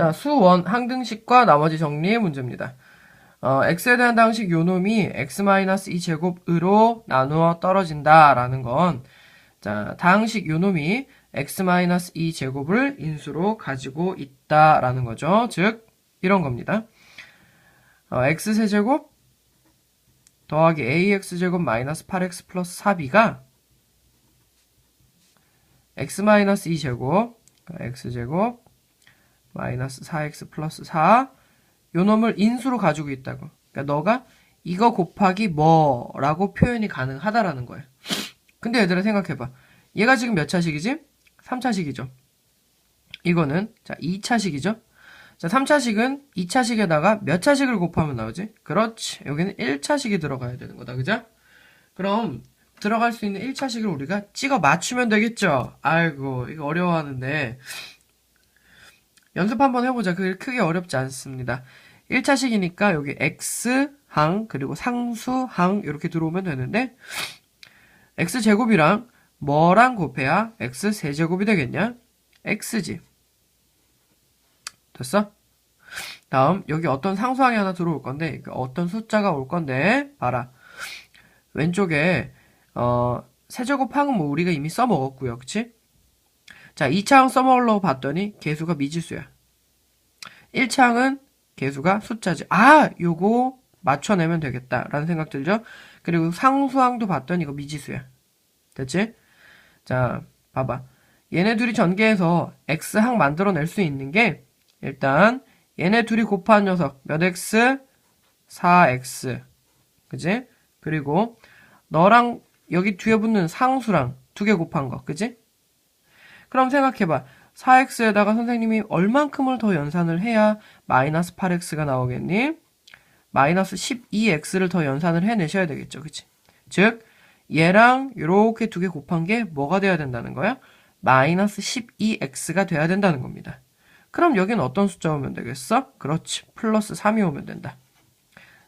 자, 수원 항등식과 나머지 정리 문제입니다. 어, x에 대한 당식 요놈이 x-2제곱으로 나누어 떨어진다라는 건, 자, 당식 요놈이 x-2제곱을 인수로 가지고 있다라는 거죠. 즉, 이런 겁니다. 어, x세제곱 더하기 ax제곱 마이너스 8x 플러스 4b가 x-2제곱, x제곱, 마이너스 4x 플러스 4, 요 놈을 인수로 가지고 있다고. 그러니까 너가 이거 곱하기 뭐라고 표현이 가능하다라는 거예요. 근데 얘들아 생각해봐. 얘가 지금 몇 차식이지? 3차식이죠. 이거는 자 2차식이죠. 자 3차식은 2차식에다가 몇 차식을 곱하면 나오지? 그렇지. 여기는 1차식이 들어가야 되는 거다. 그죠? 그럼 들어갈 수 있는 1차식을 우리가 찍어 맞추면 되겠죠? 아이고 이거 어려워하는데 연습 한번 해보자. 그게 크게 어렵지 않습니다. 1차식이니까 여기 x항 그리고 상수 항 이렇게 들어오면 되는데 x제곱이랑 뭐랑 곱해야 x세제곱이 되겠냐? x지. 됐어? 다음 여기 어떤 상수항이 하나 들어올 건데 그 어떤 숫자가 올 건데 봐라. 왼쪽에 어 세제곱항은 뭐 우리가 이미 써먹었고요. 그치? 자, 2차항 써먹으려고 봤더니 개수가 미지수야. 1차항은 개수가 숫자지. 아, 요거 맞춰내면 되겠다. 라는 생각 들죠? 그리고 상수항도 봤더니 이거 미지수야. 됐지? 자, 봐봐. 얘네 둘이 전개해서 x항 만들어낼 수 있는 게 일단 얘네 둘이 곱한 녀석 몇 x? 4x. 그지? 그리고 너랑 여기 뒤에 붙는 상수랑 두 개 곱한 거. 그지? 그럼 생각해봐. 4x에다가 선생님이 얼만큼을 더 연산을 해야 마이너스 8x가 나오겠니? 마이너스 12x를 더 연산을 해내셔야 되겠죠. 그치? 즉, 얘랑 이렇게 두 개 곱한 게 뭐가 돼야 된다는 거야? 마이너스 12x가 돼야 된다는 겁니다. 그럼 여긴 어떤 숫자 오면 되겠어? 그렇지. 플러스 3이 오면 된다.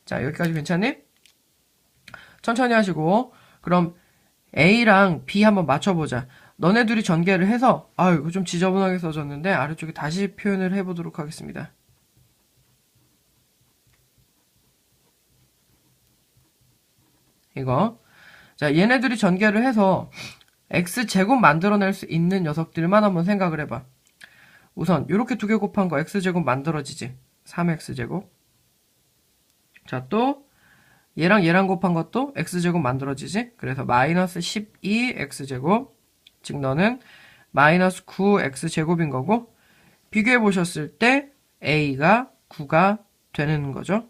자, 여기까지 괜찮니? 천천히 하시고, 그럼 A랑 B 한번 맞춰보자. 너네 둘이 전개를 해서 아 이거 좀 지저분하게 써졌는데 아래쪽에 다시 표현을 해보도록 하겠습니다. 이거 자 얘네들이 전개를 해서 x제곱 만들어낼 수 있는 녀석들만 한번 생각을 해봐. 우선 이렇게 두 개 곱한 거 x제곱 만들어지지. 3x제곱 자 또 얘랑 얘랑 곱한 것도 x제곱 만들어지지. 그래서 마이너스 12x제곱 즉 너는 마이너스 9x제곱인 거고 비교해 보셨을 때 a가 9가 되는 거죠.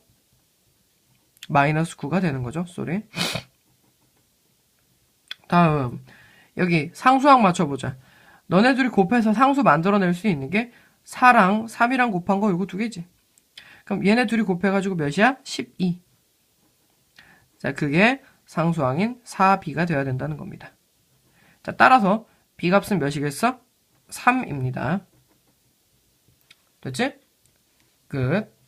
마이너스 9가 되는 거죠. 쏘리. 다음 여기 상수항 맞춰보자. 너네들이 곱해서 상수 만들어낼 수 있는 게 4랑 3이랑 곱한 거 이거 두 개지. 그럼 얘네 둘이 곱해가지고 몇이야? 12. 자, 그게 상수항인 4b가 되어야 된다는 겁니다. 자, 따라서 b 값은 몇이겠어? 3입니다. 됐지? 끝.